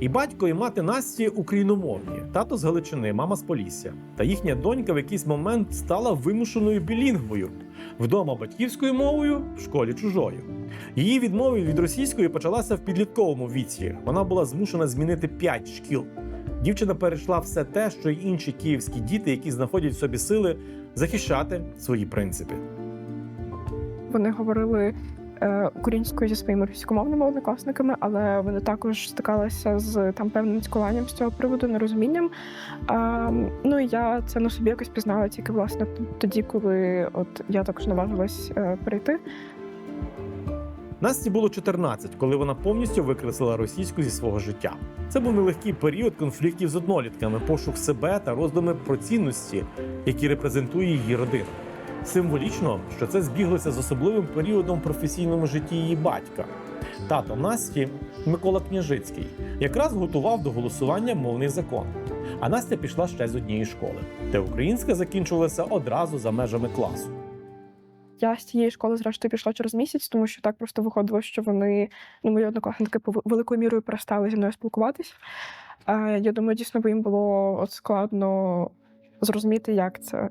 І батько, і мати Насті україномовні, тато з Галичини, мама з Полісся. Та їхня донька в якийсь момент стала вимушеною білінгвою. Вдома батьківською мовою, в школі чужою. Її відмова від російської почалася в підлітковому віці. Вона була змушена змінити п'ять шкіл. Дівчина перейшла все те, що й інші київські діти, які знаходять в собі сили захищати свої принципи. Вони говорили українською зі своїми російськомовними однокласниками, але вони також стикалися з там певним цькуванням з цього приводу, нерозумінням. А, ну і я це на собі якось пізнала тільки власне тоді, коли от я також наважилась е, перейти. Насті було 14, коли вона повністю викреслила російську зі свого життя. Це був нелегкий період конфліктів з однолітками, пошук себе та роздуми про цінності, які репрезентує її родина. Символічно, що це збіглося з особливим періодом в професійному житті її батька. Тато Насті Микола Княжицький якраз готував до голосування мовний закон. А Настя пішла ще з однієї школи, де українська закінчувалася одразу за межами класу. Я з цієї школи, зрештою, пішла через місяць, тому що так просто виходило, що вони, ну, мої однокласники великою мірою перестали зі мною спілкуватись. Я думаю, дійсно, бо їм було от складно зрозуміти, як це